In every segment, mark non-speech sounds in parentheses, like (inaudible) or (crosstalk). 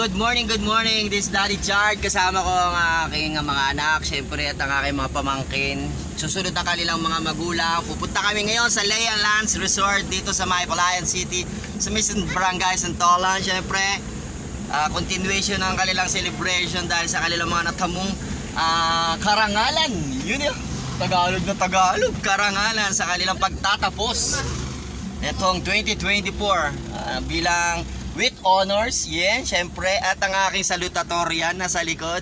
good morning, good morning. This is Daddy Chard. Kasama ko ang aking mga anak, syempre at ang aking mga pamangkin. Susunod na kanilang mga magulang. Pupunta kami ngayon sa Leia Lands Resort dito sa May Palayan City sa Mission Barangay Santolan. Syempre, ah, continuation ng kanilang celebration dahil sa kanilang mga natamong ah, karangalan. Yun yun. Tagalog na Tagalog. Karangalan sa kanilang pagtatapos. Itong 2024 ah, bilang with honors, yan, syempre, at ang aking salutatorian nasa likod.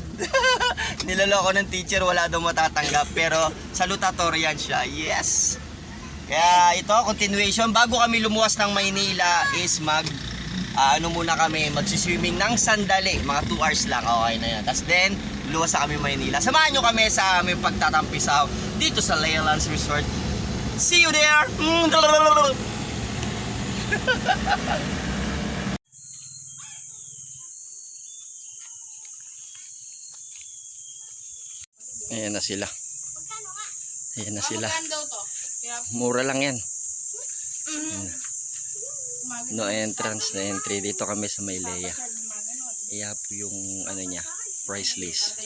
(laughs) Niloloko ng teacher, wala daw matatanggap, pero salutatorian siya, yes. Kaya ito, continuation, bago kami lumuwas ng Maynila is mag, ah, ano muna kami, magsiswimming ng sandali, mga 2 hours lang, okay na yan. Tapos then, luwas na kami Maynila. Samahan nyo kami sa aming pagtatampisaw dito sa Leylands Resort. See you there! (laughs) Ayan na sila. Ayan na sila. Mura lang yan. umaga No entrance na entry. Dito kami sa ganon. Iya po yung ano niya, price list.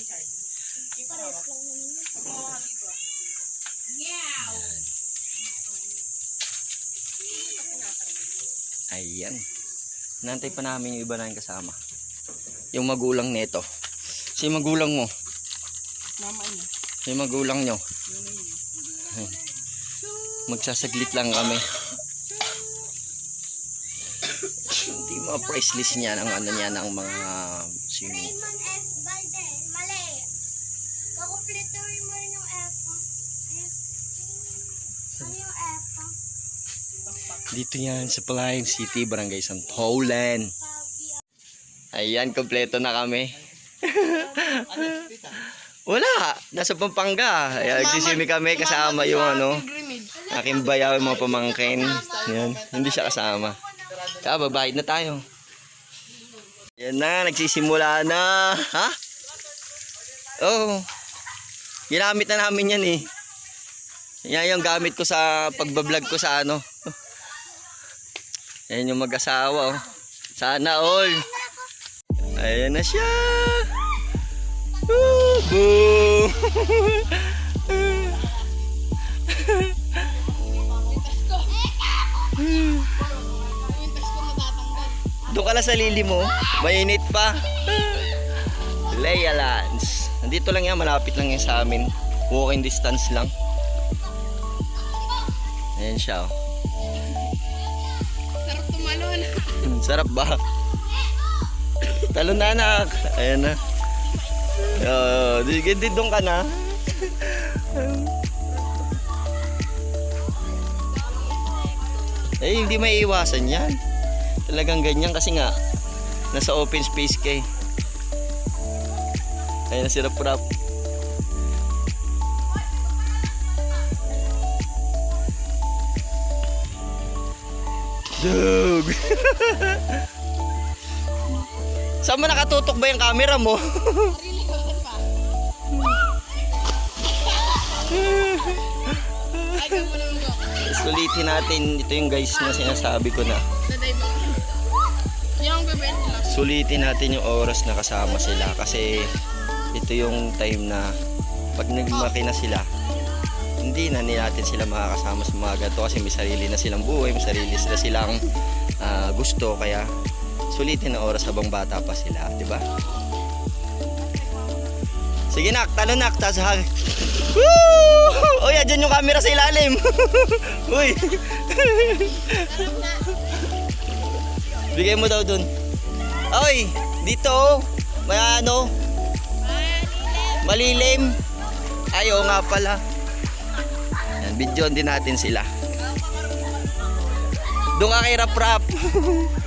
Meow! Ayan. Nantay pa namin yung iba namin kasama. Yung magulang nito. Si magulang mo. Mama niya. Si magulang nyo. Magsasaglit lang kami. Hindi mga price list niya ng ano niya ng mga yung yung F? Dito yan sa Palayan City, Barangay Santolan. Ayan, kompleto na kami. Wala, nasa Pampanga. Ayan, nagsisimi kami kasama yung ano, aking bayaw, yung mga pamangkin. Yan, hindi siya kasama. Kaya babayad na tayo. Yan na, nagsisimula na. Ha? Oh, ginamit na namin yan eh. Yan yung gamit ko sa pagbablog ko sa ano. Yan yung mag-asawa oh. Sana all. Ayan na siya. Boom. (laughs) Doon ka lang sa lili mo. Mainit pa. Leia Lands. Nandito lang yan, malapit lang yan sa amin. Walking distance lang. Ayan siya. oh. Sarap tumalon. (laughs) Sarap ba? (laughs) Talon na anak. Ayan na. Oh, din doon ka na. Eh, hindi may iwasan yan. Talagang ganyan kasi nga, nasa open space kay. Ayan na si Rap Rap. Dug! Saan mo nakatutok ba yung camera mo? (laughs) Ko. Sulitin natin, ito yung guys na sinasabi ko na. Sulitin natin yung oras na kasama sila kasi ito yung time na pag nagmaki na sila, hindi na ni natin sila makakasama sa mga ganito kasi may sarili na silang buhay, may sarili sila silang ah, gusto kaya sulitin ang oras habang bata pa sila, di ba? Sige nak, talo nak, tas hag. Woo! Uy, dyan yung camera sa ilalim. (laughs) Uy. Bigay mo daw dun. Oy, dito oh. May ano? Malilim. Ay, oo nga pala. Yan, videoan din natin sila. Doon ka kay Rap Rap.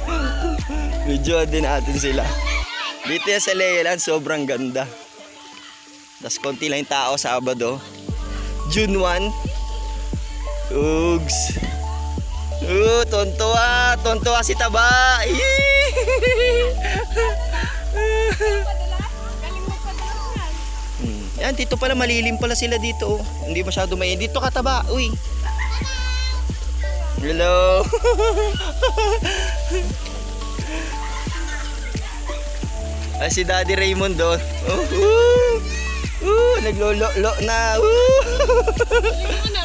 (laughs) videoan din natin sila. Dito sa Leland, sobrang ganda. Tapos konti lang yung tao Sabado. June 1. Ugs. Uh, tontoa. Tontoa si Taba. (laughs) Hmm. Yan, dito pala malilim pala sila dito. oh. Hindi masyado may Dito ka taba. Uy. Hello. (laughs) Ay, si Daddy Raymond doon. Oh, uh, uh, naglolo-lo na.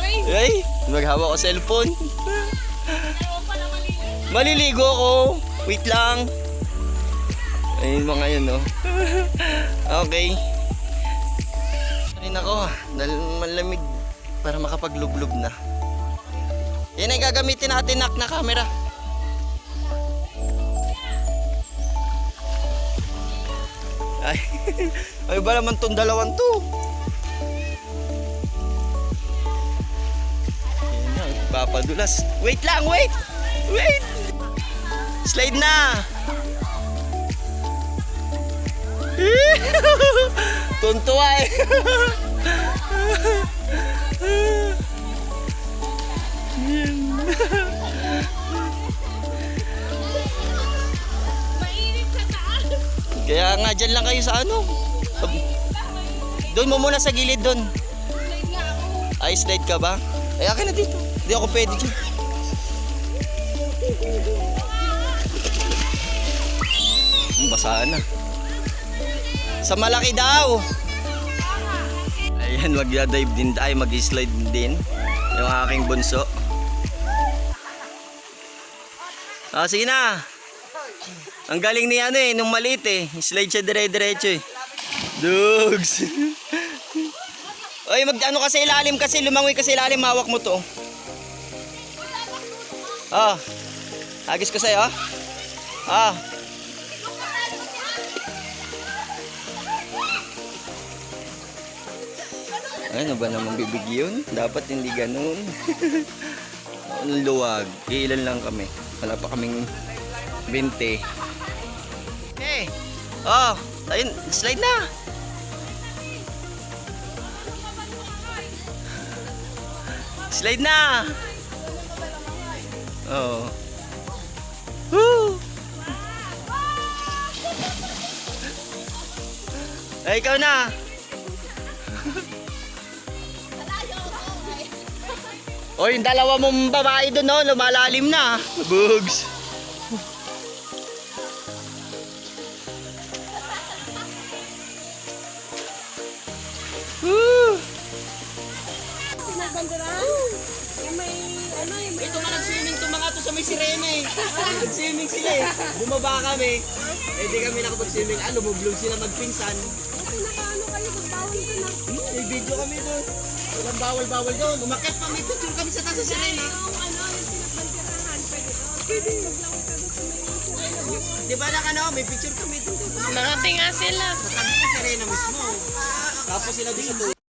Rin. Ay, maghawak ko cellphone. Maliligo. Ako. Wait lang. Ayun mga yun, no? okay. Rin ako, dahil malamig para makapaglublob na. Yan ay gagamitin natin nak na camera. Ay, (laughs) ay ba naman tong dalawang to? Yan papadulas. Wait lang, wait! Wait! Slide na! (laughs) Tuntua eh. (laughs) Kaya nga dyan lang kayo sa ano. Doon mo muna sa gilid doon. Ay, slide ka ba? Ay, akin na dito. Hindi ako pwede dyan. Hmm, Basaan na. Sa malaki daw. Ayan, mag-dive din tayo, mag-slide din. Yung aking bunso. Ah, sige na. Ang galing ni ano eh, nung maliit eh. Slide siya dire-diretso eh. Dugs. (laughs) Oy, mag ano kasi ilalim kasi, lumangoy kasi ilalim, hawak mo to. Ah. Agis ko sa'yo, ah. Ah. Ano ba namang bibig yun? Dapat hindi ganun. (laughs) Luwag. Ilan lang kami. Wala pa kaming 20. Hey! Oh, ayun, slide na. Slide na. Oh. Woo! Ay, ikaw na. (laughs) O, yung dalawa mong babae doon, no? Lumalalim na. Bugs. To sa may sirena eh. Nag-swimming sila eh. Bumaba kami. Eh di kami nakapag-swimming. Ah, lumublog sila magpinsan. Pinakaano kayo, magbawal ka na. Hmm, may video kami doon. Walang bawal-bawal doon. Umakit pa, may picture kami sa taas sa sirena. Yung ano, yung pinagbantirahan, pwede doon. Pwede, ka doon sa may kulay na bukol. Di ba na ano, may picture kami doon. Narating nga sila. Sa tabi sirena mismo. Tapos sila doon sa doon.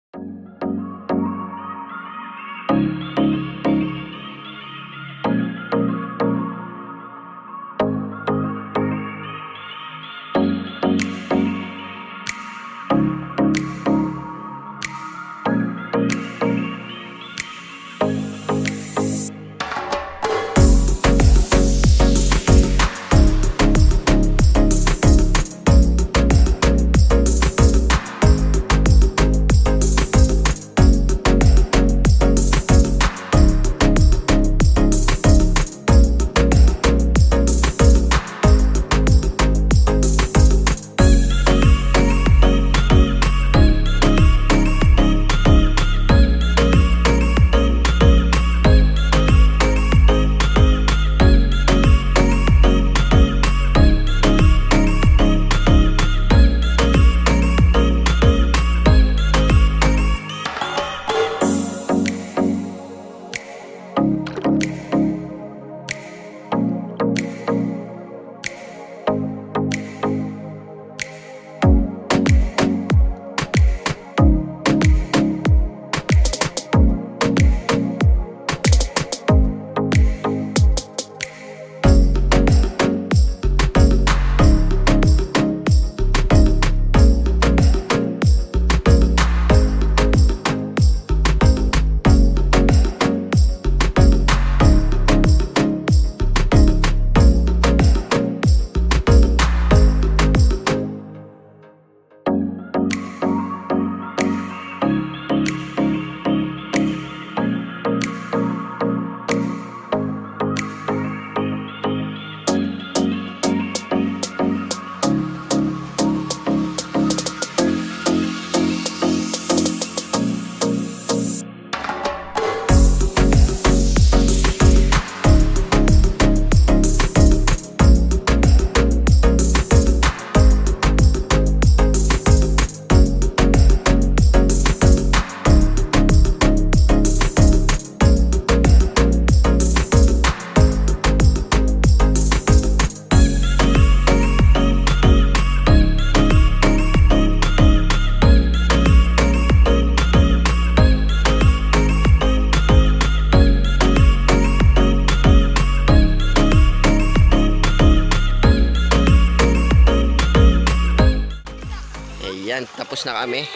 Tapos na kami.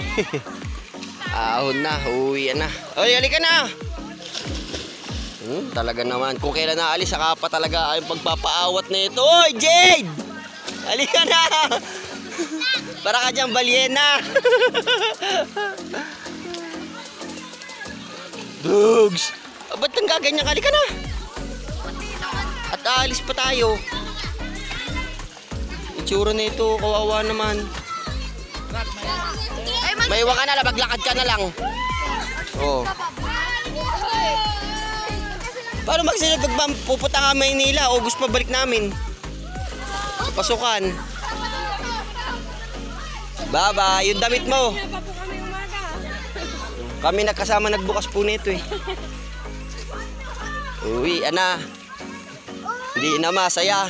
(laughs) Ahon na, uwi na. Oy, halika na! Hmm, talaga naman. Kung kailan naalis, saka pa talaga ang pagpapaawat na ito. Oy, Jade! Halika na! (laughs) Para ka dyan, balyena! (laughs) Dogs! Ah, Ba't nang gaganyan ka? Halika na! At aalis pa tayo. Itsura na ito, kawawa naman. May iwan ka na, labaglakad ka na lang. Oh. Paano magsilid pag pupunta ka Maynila? August pa balik namin. Pasukan. Bye-bye. Yung damit mo. Kami nagkasama nagbukas po nito eh. Uwi, ana. Hindi na masaya.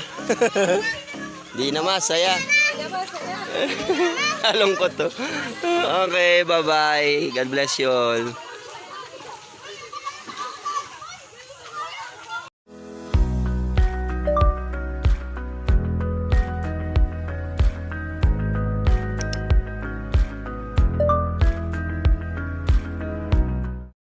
(laughs) Hindi na masaya. Along ko to. Okay, bye-bye. God bless you all.